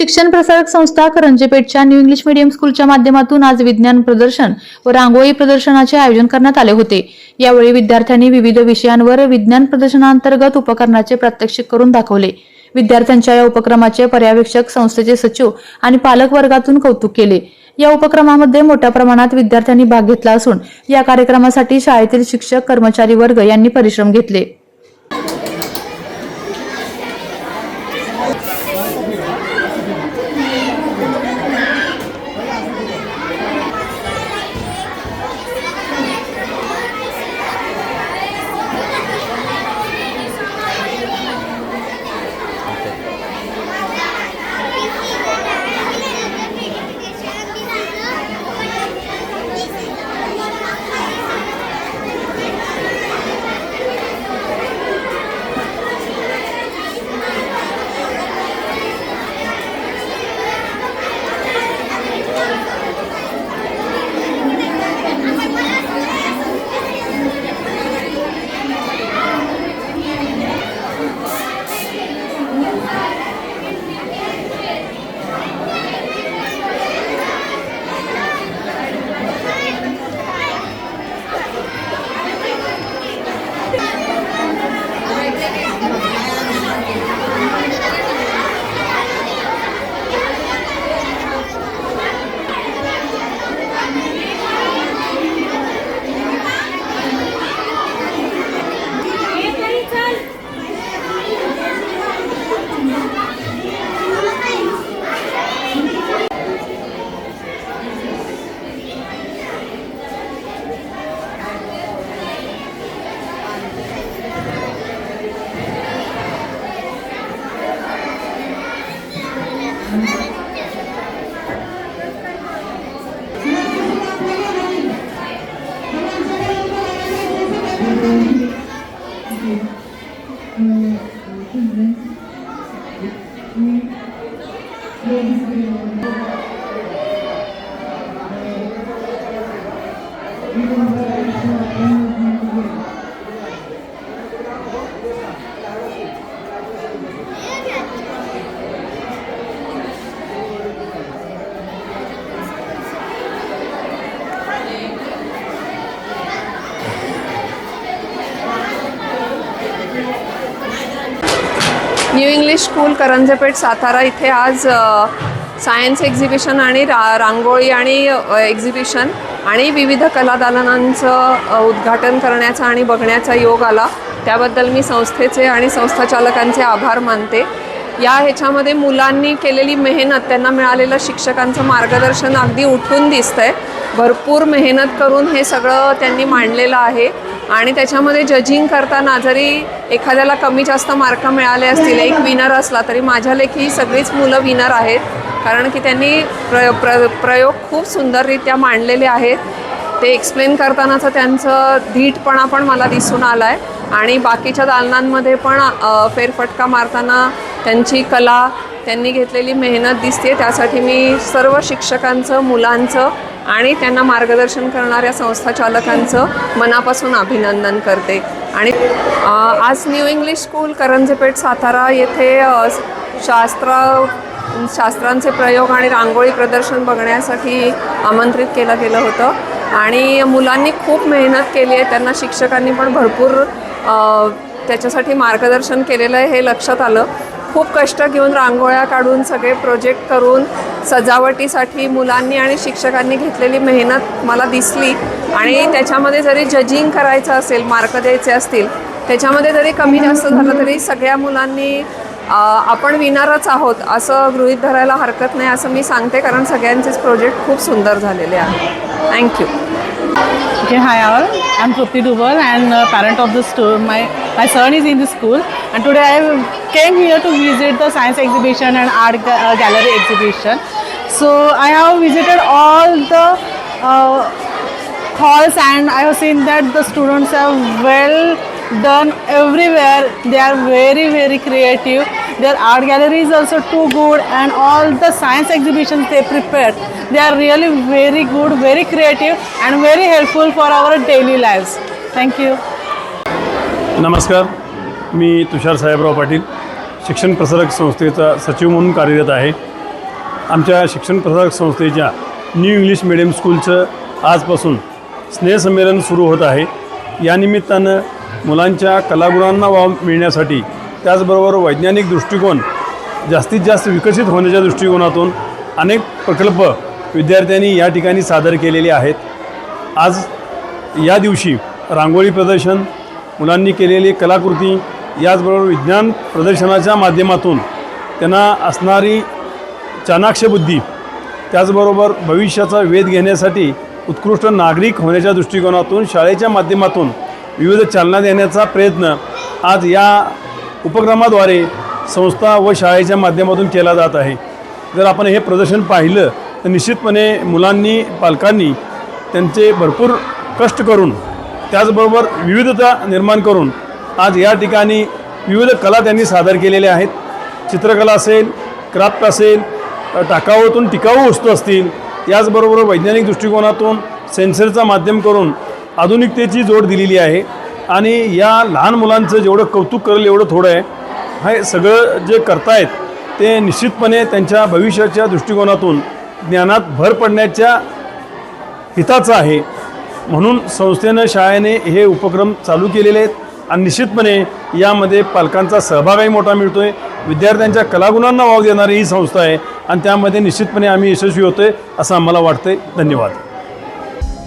शिक्षण प्रसारक संस्था करंजीपेठच्या new English medium स्कूलच्या माध्यमातून आज विज्ञान प्रदर्शन व रांगोळी प्रदर्शनाचे आयोजन करण्यात आले होते. यावेळी विद्यार्थ्यांनी विविध विषयांवर विज्ञान प्रदर्शनांतर्गत उपकरणाचे प्रात्यक्षिक करून दाखवले. विद्यार्थ्यांच्या या उपक्रमाचे पर्यवेक्षक संस्थेचे सचिव आणि पालक वर्गातून कौतुक केले. या उपक्रमामध्ये मोठ्या प्रमाणात विद्यार्थ्यांनी भाग घेतला असून या कार्यक्रमासाठी शाळेतील शिक्षक कर्मचारी वर्ग यांनी परिश्रम घेतले. New English school Karanjepeth Satara इथे आज सायन्स एक्झिबिशन आणि रा रांगोळी आणि एक्झिबिशन आणि विविध कलादालनांचं उद्घाटन करण्याचा आणि बघण्याचा योग आला. त्याबद्दल मी संस्थेचे आणि संस्थाचालकांचे आभार मानते. या ह्याच्यामध्ये मुलांनी केलेली मेहनत त्यांना मिळालेलं शिक्षकांचं मार्गदर्शन अगदी उठून दिसतंय. भरपूर मेहनत करून हे सगळं त्यांनी मांडलेलं आहे. आणि त्याच्यामध्ये जजिंग करताना जरी एखाद्याला कमी जास्त मार्क मिळाले असतील एक विनर असला तरी माझ्या लेखी सगळीच मुलं विनर आहेत. कारण की त्यांनी प्र प्र प्रयोग खूप सुंदररित्या मांडलेले आहेत. ते एक्सप्लेन करतानाचं त्यांचं धीटपणा पण मला दिसून आला आहे आणि बाकीच्या दालनांमध्ये पण फेरफटका मारताना त्यांची कला त्यांनी घेतलेली मेहनत दिसते त्यासाठी मी सर्व शिक्षकांचं मुलांचं आणि त्यांना मार्गदर्शन करणाऱ्या संस्था चालकांचं मनापासून अभिनंदन करते. आणि आज new English school Karanjepeth Satara येथे शास्त्र शास्त्रांचे प्रयोग आणि रांगोळी प्रदर्शन बघण्यासाठी आमंत्रित केलं गेलं होतं. आणि मुलांनी खूप मेहनत केली आहे. त्यांना शिक्षकांनी पण भरपूर त्याच्यासाठी मार्गदर्शन केलेलं आहे हे लक्षात आलं. खूप कष्ट घेऊन रांगोळ्या काढून सगळे प्रोजेक्ट करून सजावटीसाठी मुलांनी आणि शिक्षकांनी घेतलेली मेहनत मला दिसली. आणि त्याच्यामध्ये जरी जजिंग करायचं असेल मार्क द्यायचे असतील त्याच्यामध्ये जरी कमी जास्त झालं तरी सगळ्या मुलांनी आपण विनारच आहोत असं गृहित धरायला हरकत नाही असं मी सांगते कारण सगळ्यांचेच प्रोजेक्ट खूप सुंदर झालेले आहे. Thank you okay hi all I am Trupti Dubal and parent of the store my my son is in the school and today I came here to visit the science exhibition and art gallery exhibition so I have visited all the halls, and I have seen that the students have well done everywhere. They are very very creative. Their art gallery is also too good, and all the science exhibitions they prepared. They are really very good, very creative, and very helpful for our daily lives. Thank you. नमस्कार मी तुषार साहेबराव पाटील शिक्षण प्रसारक संस्थेचा सचिव म्हणून कार्यरत आहे आमच्या शिक्षण प्रसारक संस्थेच्या न्यू इंग्लिश मिडियम स्कूलचं आजपासून स्नेहसंमेलन सुरू होत आहे. या निमित्तानं मुलांच्या कलागुणांना वाव मिळण्यासाठी त्याचबरोबर वैज्ञानिक दृष्टिकोन जास्तीत जास्त विकसित होण्याच्या दृष्टिकोनातून अनेक प्रकल्प विद्यार्थ्यांनी या ठिकाणी सादर केलेले आहेत. आज या दिवशी रांगोळी प्रदर्शन मुलांनी केलेली कलाकृती याचबरोबर विज्ञान प्रदर्शनाच्या माध्यमातून त्यांना असणारी चाणाक्षबुद्धी त्याचबरोबर भविष्याचा वेध घेण्यासाठी उत्कृष्ट नागरिक होण्याच्या दृष्टिकोनातून शाळेच्या माध्यमातून विविध चालना देण्याचा प्रयत्न आज या उपक्रमाद्वारे संस्था व शाळेच्या माध्यमातून केला जात आहे. जर आपण हे प्रदर्शन पाहिलं तर निश्चितपणे मुलांनी पालकांनी त्यांचे भरपूर कष्ट करून त्याचबरोबर विविधता निर्माण करून आज या ठिकाणी विविध कला त्यांनी सादर केलेल्या आहेत. चित्रकला असेल क्राफ्ट असेल टाकाऊतून टिकाऊ वस्तू असतील याचबरोबर वैज्ञानिक दृष्टिकोनातून सेन्सरचा माध्यम करून आधुनिकतेची जोड दिलेली आहे. आणि या लहान मुलांचं जेवढं कौतुक करेल एवढं थोडं आहे. हे सगळं जे करतायत ते निश्चितपणे त्यांच्या भविष्याच्या दृष्टिकोनातून ज्ञानात भर पडण्याच्या हिताचं आहे. म्हणून संस्थेनं शाळेने हे उपक्रम चालू केलेले आहेत. आणि निश्चितपणे यामध्ये पालकांचा सहभागही मोठा मिळतो आहे विद्यार्थ्यांच्या कलागुणांना वाव देणारी ही संस्था आहे. आणि त्यामध्ये निश्चितपणे आम्ही यशस्वी होतोय असं आम्हाला वाटतंय. धन्यवाद.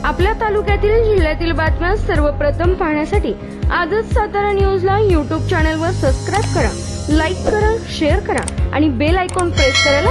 आपल्या तालुक्यातील जिल्ह्यातील बातम्या सर्वप्रथम पाहण्यासाठी आजच सातारा न्यूजला यूट्यूब चॅनलवर सबस्क्राईब करा लाईक करा शेअर करा आणि बेल आयकॉन प्रेस करायला